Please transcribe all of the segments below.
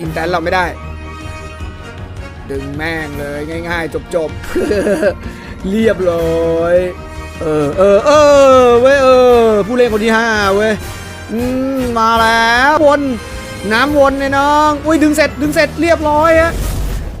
อินแตนเราไม่ได้ ดึงแม่งเลยง่าย ๆ จบๆ เรียบร้อยเออเออเออเว้ยเออผู้เล่นคนที่ห้าเว้ยมาแล้ววนน้ำวนไอ้น้องอุ้ยดึงเสร็จดึงเสร็จเรียบร้อยฮะ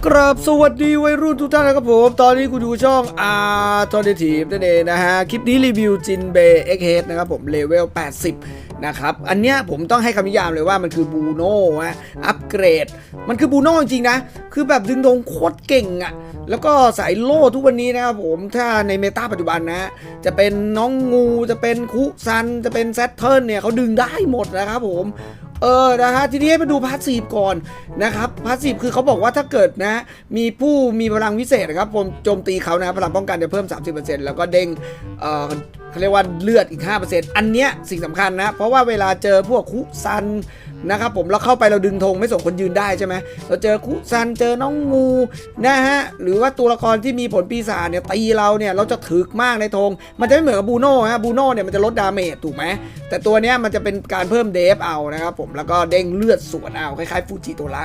กราบสวัสดีวัยรุ่นทุกท่านนะครับผม ตอนนี้กูดูช่องอาร์ทอร์ทีฟนั่นเองนะฮะ คลิปนี้รีวิวจินเบย์เอ็กเฮดนะครับผมเลเวล80 นะครับ อันเนี้ยผมต้องให้คำนิยามเลยว่ามันคือบูโน่ฮะอัปเกรด มันคือบูโน่จริงๆนะ คือแบบดึงธงโคตรเก่งอะแล้วก็สายโล่ทุกวันนี้นะครับผมถ้าในเมตาปัจจุบันนะ จะเป็นน้องงูจะเป็นคุซัน จะเป็นแซตเทิร์นเนี่ยเขาดึงได้หมดนะครับผมเออ นะฮะ ทีนี้ให้มาดูพาสซีฟก่อนนะครับ พาสซีฟคือเขาบอกว่าถ้าเกิดนะ มีผู้มีพลังวิเศษนะครับผมโจมตีเขานะ พลังป้องกันจะเพิ่ม 30%แล้วก็เด้งเออ เขาเรียกว่าเลือดอีก 5%อันเนี้ยสิ่งสำคัญนะ เพราะว่าเวลาเจอพวกคุซันนะครับผมเราเข้าไปเราดึงธงไม่ส่งคนยืนได้ใช่ไหมเราเจอคุซันเจอน้องงูนะฮะหรือว่าตัวละครที่มีผลปีศาจเนี่ยตีเราเนี่ยเราจะถึกมากในธงมันจะไม่เหมือนกับบูโน่ฮะบูโน่เนี่ยมันจะลดดาเมจถูกไหมแต่ตัวเนี้ยมันจะเป็นการเพิ่มเดฟเอานะครับผมแล้วก็เด้งเลือดสวนเอาคล้ายๆฟูจิโตระ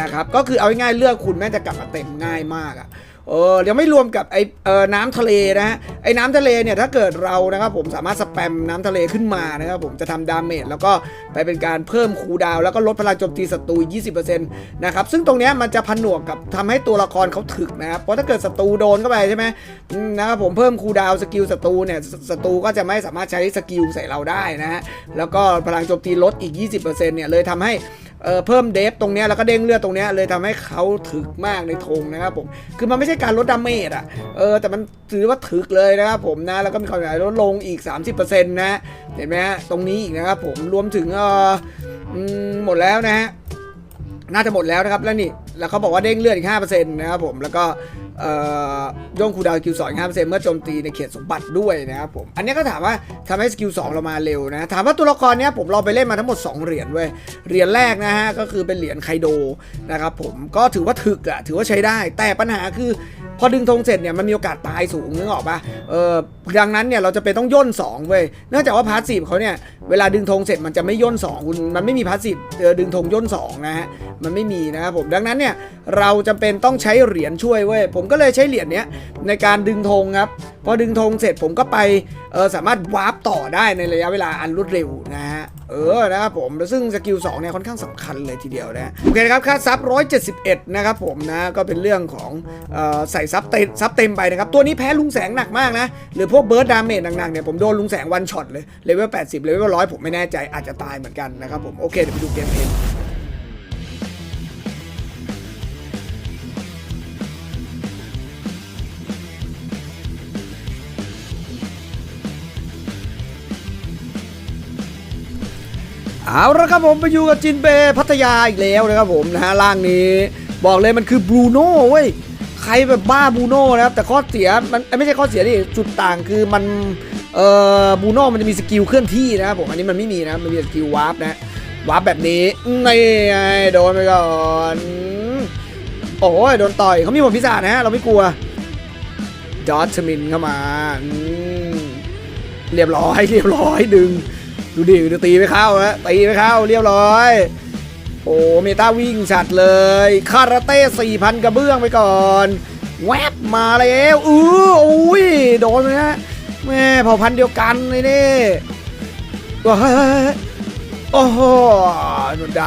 นะครับก็คือเอาง่ายๆเลือดคุณแม่จะกลับมาเต็มง่ายมากอะ เออยังไม่รวมกับไอเออน้ำทะเลนะฮะไอน้ำทะเลเนี่ยถ้าเกิดเรานะครับผมสามารถสแปมน้ำทะเลขึ้นมานะครับผมจะทำดาเมจแล้วก็ไปเป็นการเพิ่มคูดาว แล้วก็ลดพลังโจมตีศัตรูอีก20%นะครับซึ่งตรงนี้มันจะผนวกกับทำให้ตัวละครเขาถึกนะครับเพราะถ้าเกิดศัตรูโดนเข้าไปใช่ไหมนะครับผมเพิ่มคูดาวสกิลศัตรูเนี่ยศศัตรูก็จะไม่สามารถใช้สกิลใส่เราได้นะฮะแล้วก็พลังโจมตีลดอีก 20%เนี่ยเลยทำให้ เอ่อเพิ่มเดฟตรงเนี้ยแล้วก็เด้งเลือดตรงเนี้ยเลยทำให้เขาถึกมากในธงนะครับผมคือมันไม่ใช่การลดดาเมจอะเออแต่มันถือว่าถึกเลยนะครับผมนะแล้วก็มีความหมายลดลงอีก 30%นะเห็นไหมฮะตรงนี้อีกนะครับผมรวมถึงเออหมดแล้วนะฮะ น่าจะหมดแล้วนะครับแล้วนี่แล้วเขาบอกว่าเด้งเลือดอีก5%นะครับผมแล้วก็ย่อโย่งคูดาวสกิลสองห้าเมื่อโจมตีในเขตสมบัติด้วยนะครับผม อันนี้ก็ถามว่าทำให้สกิล2เรามาเร็วนะ ถามว่าตัวละครเนี้ยผมลองไปเล่นมาทั้งหมด 2 เหรียญเว้ย เหรียญแรกนะฮะ ก็คือเป็นเหรียญไคโดนะครับผมก็ถือว่าถึกอะถือว่าใช้ได้ แต่ปัญหาคือ อดึงธงเสร็จเนี่ยมันมีโอกาสตายสูงนึกออกปะเออดังนั้นเนี่ยเราจะเป็นต้องย่น2เว้ยเนื่องจากว่าพาสซีฟเขาเนี่ยเวลาดึงธงเสร็จมันจะไม่ย่น2คุณมันไม่มีพาสซีฟเออดึงธงย่น2นะฮะมันไม่มีนะครับผมดังนั้นเนี่ยเราจำเป็นต้องใช้เหรียญช่วยเว้ยผมก็เลยใช้เหรียญเนี้ยในการดึงธงครับพอดึงธงเสร็จผมก็ไปเออสามารถวาร์ปต่อได้ในระยะเวลาอันรวดเร็วนะฮะ เออนะครับผมซึ่งสกิล2เนี่ยค่อนข้างสำคัญเลยทีเดียวนะโอเคนะครับค่าซับ 171 นะครับผมนะก็เป็นเรื่องของออใส่ซับเต็มซับเต็มไปนะครับ ตัวนี้แพ้ลุงแสงหนักมากนะ หรือพวกเบิร์ดดาเมจหนักๆเนี่ยผมโดนลุงแสงวันช็อตเลยเลเวล80เลเวล100 ผมไม่แน่ใจอาจจะตายเหมือนกันนะครับผมโอเคเดี๋ยวไปดูเกมเพล เอาละครับผมไปอยู่กับจินเบย์พัทยาอีกแล้วนะครับผมนะฮะล่างนี้ บอกเลยมันคือบรูโน่เว้ยใครแบบบ้าบรูโน่นะครับแต่ข้อเสียมันไม่ใช่ข้อเสียดิจุดต่างคือมันเอ่อบรูโน่มันจะมีสกิลเคลื่อนที่นะครับผมอันนี้มันไม่มีนะมันมีสกิลวาร์ปนะวาร์ปแบบนี้นี่ไงโดนไปก่อนโอ้ยโดนต่อยเขามีผลพิศาจนะฮะเราไม่กลัวจอร์จมินเข้ามาเรียบร้อยเรียบร้อยดึง ดูดิดูตีไม่เข้าฮะตีไม่เข้าเรียบร้อย โอ้เมตาวิ่งฉัดเลย คาราเต้สี่พันกระเบื้องไปก่อน แวบมาแล้วอืออุ้ยโดนเลยฮะแม่เผ่าพันธุ์เดียวกันเลยนี่ว้าโอ้โหหนวดด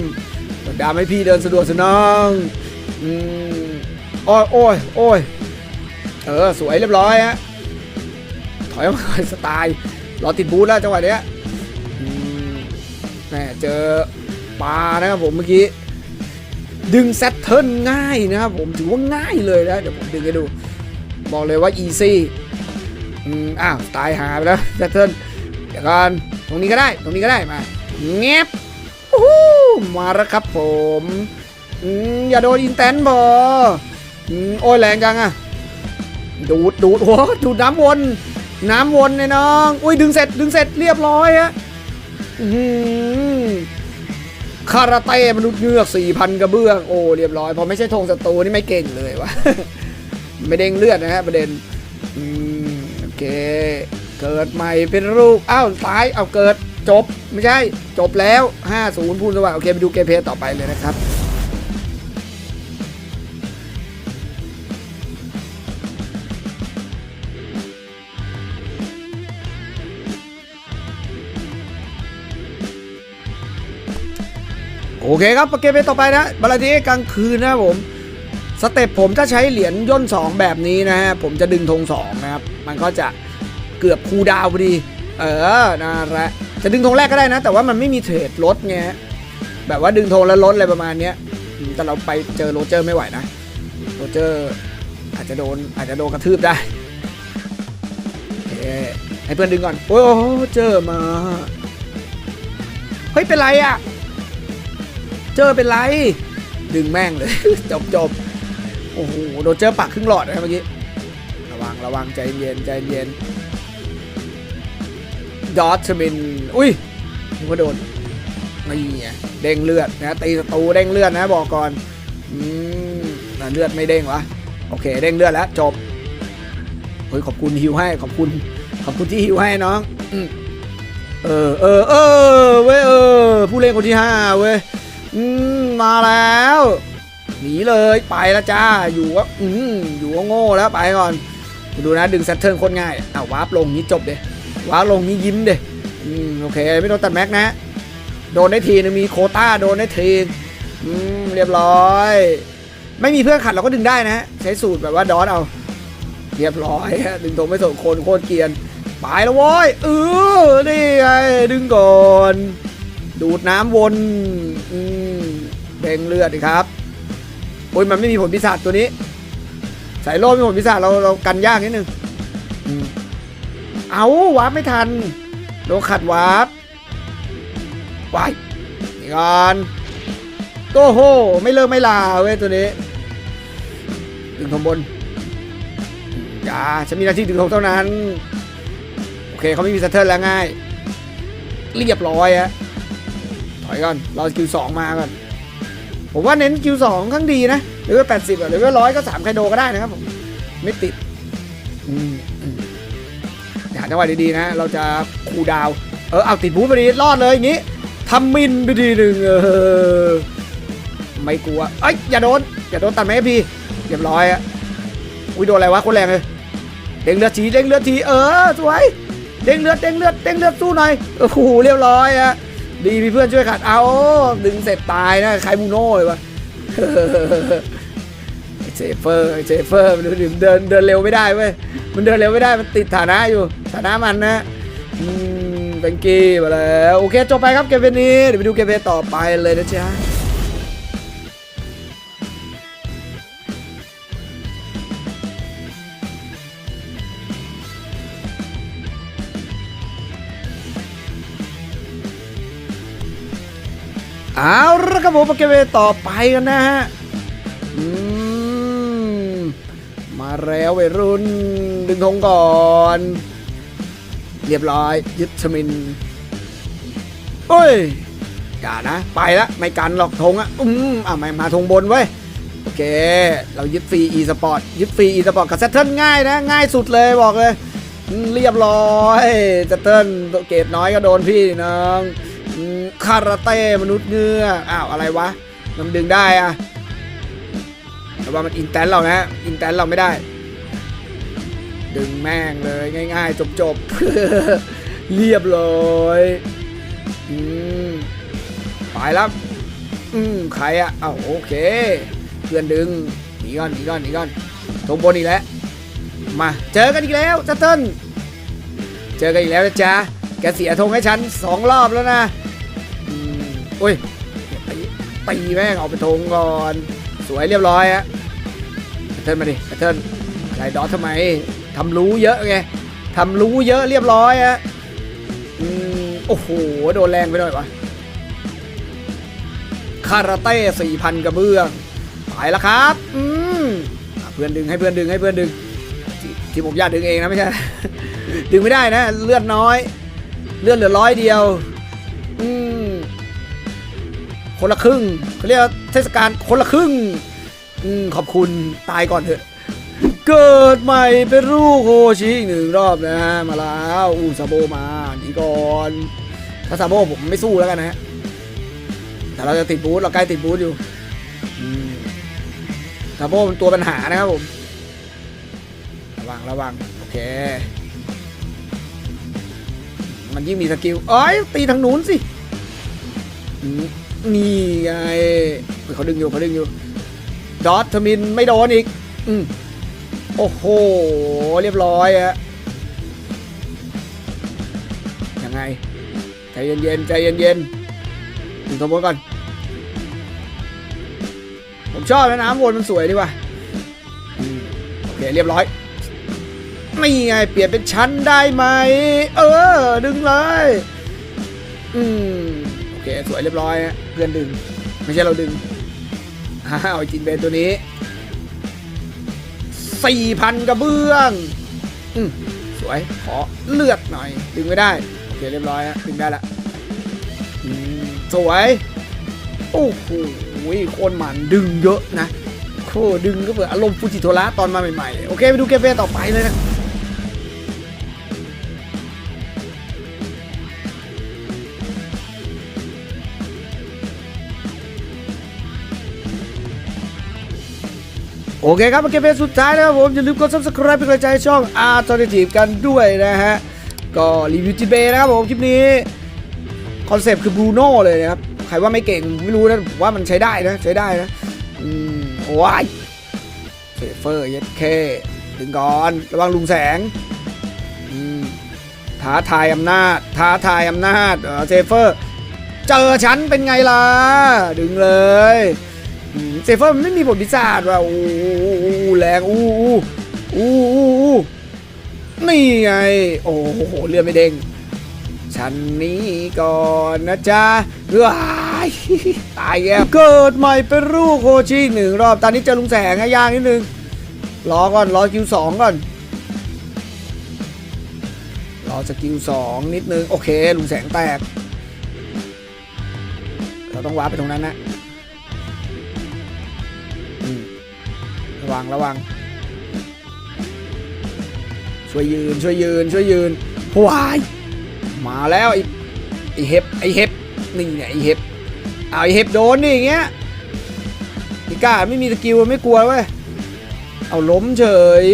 ำหนวดดำให้พี่เดินสะดวกสนองอืมโอ้ยโอ้ยโอ้ยเออ สวยเรียบร้อยฮะถอยมาก่อนสไตล์รอติดบูธแล้วจังหวะเนี้ย แหมเจอปลานะครับผมเมื่อกี้ ดึงแซตเทิร์นง่ายนะครับผมถือว่าง่ายเลยนะเดี๋ยวผมดึงให้ดู บอกเลยว่า easy อืมอ้าวตายหาไปแล้วแซตเทิร์นเดี๋ยวก่อนตรงนี้ก็ได้ ตรงนี้ก็ได้มาเงียบมาแล้วครับผมอย่าโดนอินแตนบออืมโอ้ยแรงจังอะดูดดูดโอ้ดูดน้ำวน น้ำวนเลยน้อง อุ้ยดึงเสร็จดึงเสร็จเรียบร้อยฮะ คาราเต้มนุษย์เงือกสี่พันกระเบื้องโอ้เรียบร้อย พอไม่ใช่ธงศัตรูนี่ไม่เก่งเลยวะไม่เด้งเลือดนะฮะประเด็นอืมโอเค เกิดใหม่เป็นรูปอ้าวตายเอาเกิดจบ ไม่ใช่ จบแล้ว 5-0พูนสว่างโอเค ไปดูเกมเพลย์ต่อไปเลยนะครับ โอเคครับเกมเพลย์ต่อไปนะบาลาทีกลางคืนนะครับผมสเต็ปผมถ้าใช้เหรียญย่น 2 แบบนี้นะฮะผมจะดึงธง2นะครับมันก็จะเกือบคูดาวพอดี เออนั่นแหละจะดึงธงแรกก็ได้นะ แต่ว่ามันไม่มีเทรดลดไงแบบว่าดึงธงแล้วลดอะไรประมาณเนี้ยแต่เราไปเจอโรเจอร์ไม่ไหวนะโรเจอร์อาจจะโดนอาจจะโดนกระทืบได้โอเคให้เพื่อนดึงก่อนโอ้โหเจอมาเฮ้ยเป็นไรอะ เจอเป็นไร ดึงแม่งเลย จบจบโอ้โหโดนเจอปากครึ่งหลอดนะเมื่อกี้ ระวังระวังใจเย็นใจเย็นดอทมิน อุ้ยนึกว่าโดนนี่ไงเด้งเลือดนะตีศัตรูเด้งเลือดนะบอกก่อนอืมเลือดไม่เด้งวะโอเคเด้งเลือดแล้วจบเฮ้ยขอบคุณฮิวให้ขอบคุณ ขอบคุณที่ฮิวให้น้องอเออเออเออเว้ยเออผู้เล่นคนที่ห้าเว้ย อืมมาแล้วหนีเลยไปแล้วจ้าอยู่ว่าอืมอยู่ว่าโง่แล้วไปก่อน ดูนะดึงแซตเทิร์นโคตรง่ายอ้าวาร์ปลงนี้จบเดวาร์ปลงนี้ยิ้มเดอืมโอเคไม่โดนตัดแม็กนะ โดนได้ทีนึงมีโคต้าโดนได้ทีอืมเรียบร้อย ไม่มีเพื่อนขัดเราก็ดึงได้นะใช้สูตรแบบว่าดอทเอา เรียบร้อยดึงตรงไม่สนคนโคตรเกียนไปแล้วโว้ยเออนี่ไงดึงก่อน ดูดน้ำวนอืมเบ่งเลือดครับโอ้ยมันไม่มีผลพิศาจตัวนี้ สายโล่มีผลพิศาจเราเรากันยากนิดนึงเอาวาร์ปไม่ทันโดนขัดวาร์ปวายนี่ก่อนโอ้โห ไม่เลิกไม่ลาเว้ยตัวนี้ ดึงข้างบนจ้าฉันมีหน้าที่ดึงธงเท่านั้น โอเคเขาไม่มีสะเทิร์นแล้วง่าย เรียบร้อยฮะ ถอยก่อนรอคิวสองมาก่อน ผมว่าเน้นคิวสองข้างดีนะหรือว่าแปดสิบหรือว่าร้อยก็สามไคโดก็ได้นะครับผมไม่ติดอืมอืมหาจังหวะดีๆนะ เราจะคูดาว เออเอาติดบูธพอดีรอดเลยอย่างงี้ทำมินไปทีหนึ่งเออไม่กลัวเอ้ยอย่าโดน อย่าโดนตัดไหมพี่เรียบร้อยอะอุ้ยโดนอะไรวะคนแรงเลยเด้งเลือดทีเด้งเลือดทีเออสวยเด้งเลือดเด้งเลือดเด้งเลือดสู้หน่อยโอ้โหเรียบร้อยอะ ดีมีเพื่อนช่วยขัด เอาดึงเสร็จตายนะใครมูโน่เลยวะไอเซเฟอร์ไอเซเฟอร์มันเดินเดินเร็วไม่ได้เว้ยมันเดินเร็วไม่ได้มันติดฐานะอยู่ ฐานะมันนะอืมเป็นกีมาแล้ว โอเคจบไปครับเกมเพลย์นี้เดี๋ยวไปดูเกมเพลย์ต่อไปเลยนะจ๊ะ เอาละครับผมมาเกมต่อไปกันนะฮะอืมมาแล้ววัยรุ่น ดึงธงก่อน เรียบร้อย ยึดชมินโอ้ยอย่านะ ไปละไม่กันหรอกธงอะอืมอะมามาธงบนไว้โอเค เรายึดฟรี e สปอร์ตยึดฟรี e สปอร์ตกับเซตเทิลง่ายนะ ง่ายสุดเลยบอกเลย เรียบร้อยเซตเทิลเกรดน้อยก็โดนพี่น้อง คาราเต้มนุษย์เงือกอ้าวอะไรวะมันดึงได้อะแต่ว่ามันอินแตนเรานะอินแตนเราไม่ได้ ดึงแม่งเลยง่าย ๆ จบๆเรียบร้อยอืมไปแล้วอืมใครอะอ้าวโอเค เพื่อนดึงหนีก่อนหนีก่อนหนีก่อนตรงบนอีกแล้วมาเจอกันอีกแล้วจัตเติ้ลเจอกันอีกแล้วนะจ๊ะแกเสียธงให้ฉันสองรอบแล้วนะ มอุ้ยตีแม่งออกไปธงก่อน สวยเรียบร้อยฮะเติ้ลมาดิเติ้ลอะไรดอททำไมทำรู้เยอะไงทำรู้เยอะเรียบร้อยฮะอืมโอ้โห โดนแรงไปหน่อยวะคาราเต้สี่พันกระเบื้องไปแล้วครับอืมอะเพื่อนดึงให้เพื่อนดึงให้เพื่อนดึงที่ที่ผมอยากดึงเองนะไม่ใช่ ดึงไม่ได้นะ เลือดน้อย เลือดเหลือร้อยเดียว คนละครึ่งเขาเรียกเทศกาลคนละครึ่งอขอบคุณตายก่อนเถอะ เกิดใหม่เป็นลูกโฮชิอีกหนึ่งรอบนะฮะมาแล้วอูซาโบมาหนีก่อนถ้าซาโบผมไม่สู้แล้วกันนะฮะแต่เราจะติดบูธเราใกล้ติดบูธอยู่ซาโบเป็นตัวปัญหานะครับผมระวังระวังโอเค มันยิ่งมีสกิลเอ้ยตีทางนู้นสิ นี่ไงเฮ้ยเขาดึงอยู่เขาดึงอยู่ ดอททมินไม่โดนอีก อืมโอ้โห เรียบร้อยอะยังไง ใจเย็นๆ ใจเย็นๆถึงสมบูรณ์ก่อน ผมชอบนะน้ำวนมันสวยดีว่ะโอเค เรียบร้อยไม่ไง เปลี่ยนเป็นชั้นได้ไหม เออ ดึงเลย อืม โอเค สวยเรียบร้อยฮะ พื่อนดึง ไม่ใช่เราดึงอ้าวไอ้จินเบนตัวนี้สี่พันกระเบื้องอืมสวย ขอเลือดหน่อย ดึงไม่ได้โอเคเรียบร้อยฮะดึงได้ละสวย โอ้โหโคนหมันดึงเยอะนะโคดึงก็เหมือนอารมณ์ฟูจิโทระตอนมาใหม่ๆ โอเค ไปดูเกมเพลย์ต่อไปเลยนะ โอเคครับมาเกมเพลย์สุดท้ายนะครับผมอย่าลืมกด subscribe เป็นกำลังใจช่อง Art t o r n a t i v e กันด้วยนะฮะ ก็รีวิวจินเบย์นะครับผมคลิปนี้ คอนเซปต์คือบรูโน่เลยนะครับ ใครว่าไม่เก่งไม่รู้นะผมว่ามันใช้ได้นะ ใช้ได้นะ อืมว้ายเซฟเฟอร์เย็ดเคดึงก่อน ระวังลุงแสงอืมท้าทายอำนาจ ท้าทายอำนาจเออเซฟเฟอร์ เจอฉันเป็นไงล่ะ ดึงเลย เซฟเฟอร์มันไม่มีผลพิศาจว่ะอู้อู้แรงอู้อู้อู้อู้อู้นี่ไง โอ้โหเลือดไม่เด้งฉันนี้ก่อนนะจ๊ะว้ายตายแล้วเกิดใหม่เป็นลูกโคชิหนึ่งรอบตอนนี้เจอลุงแสงให้ย่างนิดนึงรอก่อนรอคิวสองก่อนรอสกิลสองนิดนึง โอเคลุงแสงแตก เราต้องวาร์ปไปตรงนั้นนะ ระวังระวัง ช่วยยืนช่วยยืนช่วยยืนวายมาแล้วไอ้ไอ้เห็บไอ้เห็บนี่เนี่ยไอ้เห็บเอาไอ้เห็บโดนนี่อย่างเงี้ยไอ้ก้าไม่มีสกิลไม่กลัวเว้ยเอาล้มเฉย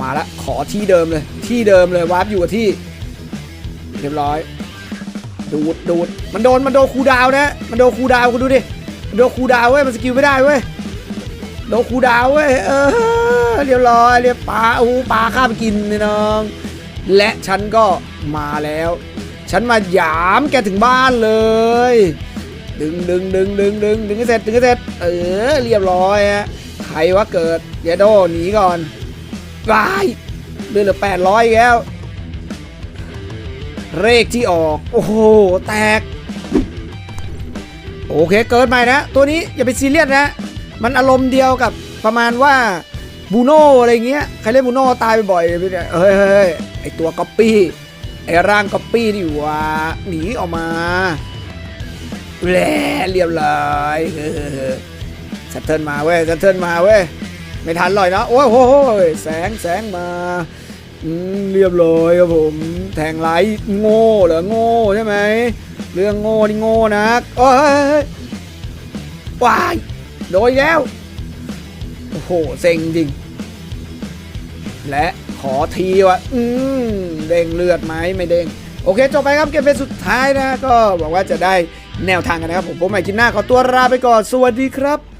มาละขอที่เดิมเลย ที่เดิมเลยวาร์ปอยู่กับที่ เรียบร้อย ดูดดูดมันโดนมันโดนคูดาวนะ มันโดนคูดาวคุณดูดิมันโดนคูดาวเว้ยมันสกิลไม่ได้เว้ย โดนคูดาวเว้ยเออเรียบร้อยเรียบปลาโอ้ปลาข้ามกินเลยน้อง และฉันก็มาแล้ว ฉันมาหยามแกถึงบ้านเลย ดึงดึงดึงดึงดึงดึงให้เสร็จดึงให้เสร็จเออเรียบร้อยฮะใครว่าเกิดเยโดหนีก่อนวายเดือนเหลือแปดร้อยแล้วเลขที่ออก โอ้โห แตก โอเค เกิดใหม่นะ ตัวนี้อย่าไปซีเรียสนะ มันอารมณ์เดียวกับประมาณว่าบูโน่อะไรเงี้ยใครเล่นบูโน่ตายบ่อยไปเนี่ยเฮ้ยเฮ้ยเฮ้ยไอตัวก๊อปปี้ไอร่างก๊อปปี้นี่ว่าหนีออกมาแหลเรียบร้อยเออชัตเทิลมาเว้ยชัตเทิลมาเว้ยไม่ทันเลยนะโอ้โอ้ยแสงแสงมาเรียบร้อยครับผมแทงไลท์โง่เหรอโง่ใช่ไหมเรื่องโง่นี่โง่นะโอ้ยว้าย โดยแล้ว โอ้โห เซ็งจริง และขอทีว่าอืมเด้งเลือดไหมไม่เด้งโอเค จบไปครับเกมเป็นสุดท้ายนะ ก็หวังว่าจะได้แนวทางกันนะครับ ผมผมใหม่กินหน้าขอตัวลาไปก่อน สวัสดีครับ